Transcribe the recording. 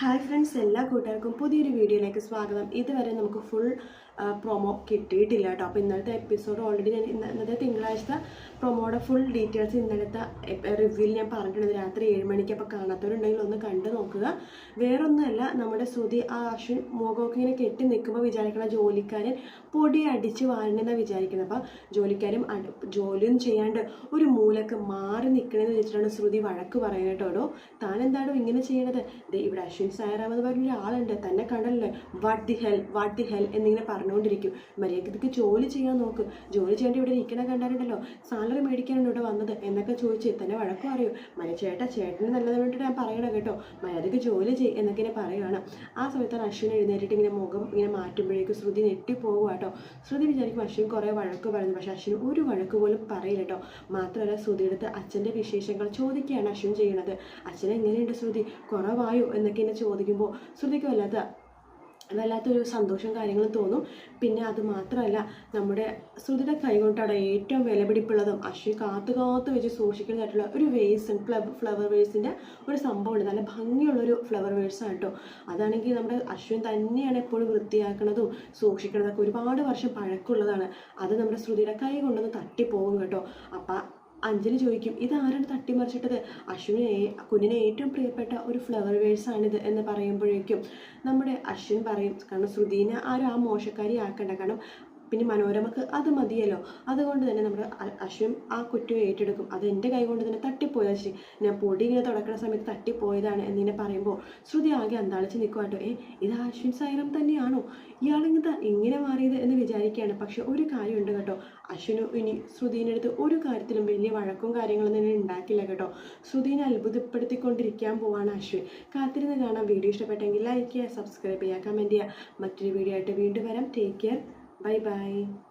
Hi friends എല്ലാ കൂട്ടുകാർക്കും പുതിയൊരു വീഡിയോയിലേക്ക് സ്വാഗതം. ഇതുവരെ നമുക്ക് ഫുൾ പ്രൊമോ കിട്ടിയിട്ടില്ല കേട്ടോ അപ്പോൾ ഇന്നലത്തെ എപ്പിസോഡ് ഓൾറെഡി ഞാൻ ഇന്ന- ഇന്നത്തെ തിങ്കളാഴ്ച പ്രൊമോയുടെ ഫുൾ ഡീറ്റെയിൽസ് ഇന്നലത്തെ റിവ്യൂവിൽ ഞാൻ പറഞ്ഞിട്ടുണ്ട്. രാത്രി ഏഴ് മണിക്ക് അപ്പോൾ കാണാത്തവരുണ്ടെങ്കിൽ ഒന്ന് കണ്ടു നോക്കുക. വേറൊന്നുമല്ല നമ്മുടെ ശ്രുതി ആ അശ്വിൻ മുഖമൊക്കെ ഇങ്ങനെ കെട്ടി നിൽക്കുമ്പോൾ വിചാരിക്കണ ജോലിക്കാരൻ പൊടി അടിച്ച് വാഴണമെന്നാണ് വിചാരിക്കുന്നത് അപ്പോൾ ജോലിക്കാരും ജോലിയും ചെയ്യാണ്ട് ഒരു മൂലക്ക് മാറി നിൽക്കണമെന്ന് വെച്ചിട്ടാണ് ശ്രുതി വഴക്ക് പറയുന്നത് കേട്ടോ. താൻ എന്താണോ ഇങ്ങനെ ചെയ്യണത്? ഇവിടെ അശ്വിൻ സായറാം പറഞ്ഞൊരാളുണ്ട്. പറഞ്ഞ തന്നെ കണ്ടല്ലേ. What the hell what the hell എന്നിങ്ങനെ പറഞ്ഞുകൊണ്ടിരിക്കും. മര്യാദയ്ക്ക് ജോലി ചെയ്യാൻ നോക്ക്. ജോലി ചെയ്യേണ്ടി ഇവിടെ ഇരിക്കണ കണ്ടാലുണ്ടല്ലോ സാലറി മേടിക്കാനാണ് ഇവിടെ വന്നത് എന്നൊക്കെ ചോദിച്ച് തന്നെ വഴക്കും അറിയും മന ചേട്ടാ ചേട്ടന് നല്ലത് വേണ്ടിയിട്ട് ഞാൻ പറയണം കേട്ടോ. മര്യാദയ്ക്ക് ജോലി ചെയ്യും എന്നൊക്കെ ഇങ്ങനെ പറയുകയാണ് ആ സമയത്താണ് അശ്വിൻ എഴുന്നേറ്റിട്ട് ഇങ്ങനെ മുഖം ഇങ്ങനെ മാറ്റുമ്പോഴേക്കും ശ്രുതി ഞെട്ടിപ്പോകുക കേട്ടോ. ശ്രുതി വിചാരിക്കും അശ്വിൻ കുറേ വഴക്ക് പറയുന്നു. പക്ഷേ അശ്വിൻ ഒരു വഴക്ക് പോലും പറയില്ല കേട്ടോ. മാത്രമല്ല ശ്രുതിയെടുത്ത് അച്ഛന്റെ വിശേഷങ്ങൾ ചോദിക്കുകയാണ് അശ്വിൻ ചെയ്യണത് അച്ഛൻ എങ്ങനെയുണ്ട് ശ്രുതി? കുറവായോ എന്നൊക്കെ എന്നെ ചോദിക്കുമ്പോൾ ശ്രുതിക്ക് വല്ലാത്ത വല്ലാത്തൊരു സന്തോഷം കാര്യങ്ങളും തോന്നും. പിന്നെ അത് മാത്രമല്ല നമ്മുടെ ശ്രുതിയുടെ കൈകൊണ്ടാണ് ഏറ്റവും വിലപിടിപ്പുള്ളതും അശ്വി കാത്തു കാത്തു വെച്ച് സൂക്ഷിക്കുന്നതായിട്ടുള്ള ഒരു വേസ് ഫ്ലവർ ഫ്ലവർ വേഴ്സിന്റെ ഒരു സംഭവമുണ്ട്. നല്ല ഭംഗിയുള്ളൊരു ഫ്ലവർ വേഴ്സാണ് കേട്ടോ. അതാണെങ്കിൽ നമ്മുടെ അശ്വിൻ തന്നെയാണ് എപ്പോഴും വൃത്തിയാക്കുന്നതും സൂക്ഷിക്കുന്നതൊക്കെ ഒരുപാട് വർഷം പഴക്കമുള്ളതാണ്. അത് നമ്മുടെ ശ്രുതിയുടെ കൈ കൊണ്ടൊന്ന് തട്ടിപ്പോകും കേട്ടോ. അപ്പം അഞ്ജലി ചോദിക്കും ഇതാരാണ് തട്ടിമറിച്ചിട്ടത്? അശ്വിന് കുഞ്ഞിനെ ഏറ്റവും പ്രിയപ്പെട്ട ഒരു ഫ്ലവർ വേഴ്സാണിത് എന്ന് പറയുമ്പോഴേക്കും നമ്മുടെ അശ്വിൻ പറയും കാരണം ശ്രുതിനെ ആരും ആ മോശക്കാരി ആക്കണ്ട കാരണം പിന്നെ മനോരമക്ക് അത് മതിയല്ലോ. അതുകൊണ്ട് തന്നെ നമ്മുടെ അശ്വിൻ ആ കുറ്റം ഏറ്റെടുക്കും. അത് എന്റെ കൈ കൊണ്ട് തന്നെ തട്ടിപ്പോയാൽ ശരി ഞാൻ പൊടി ഇങ്ങനെ തുടക്കുന്ന സമയത്ത് തട്ടിപ്പോയതാണ് എന്നിങ്ങനെ പറയുമ്പോൾ ശ്രുതി ആകെ അന്താളിച്ച് നിൽക്കുവാട്ടോ ഏ ഇത് അശ്വിൻ സൈറം തന്നെയാണോ? ഇയാളെങ്ങനെ ഇങ്ങനെ മാറിയത് എന്ന് വിചാരിക്കുകയാണ് പക്ഷെ ഒരു കാര്യമുണ്ട് കേട്ടോ. അശ്വിനു ഇനി ശ്രുതിന്റെ അടുത്ത് ഒരു കാര്യത്തിലും വലിയ വഴക്കും കാര്യങ്ങളൊന്നും ഇനി ഉണ്ടാക്കില്ല കേട്ടോ. ശ്രുതിനെ അത്ഭുതപ്പെടുത്തിക്കൊണ്ടിരിക്കാൻ പോവാണ് അശ്വിൻ. കാത്തിരുന്ന് കാണാം. വീഡിയോ ഇഷ്ടപ്പെട്ടെങ്കിൽ ലൈക്ക് ചെയ്യുക സബ്സ്ക്രൈബ് ചെയ്യുക കമന്റ് ചെയ്യുക. മറ്റൊരു വീഡിയോ ആയിട്ട് വീണ്ടും വരാം. Take care 拜拜。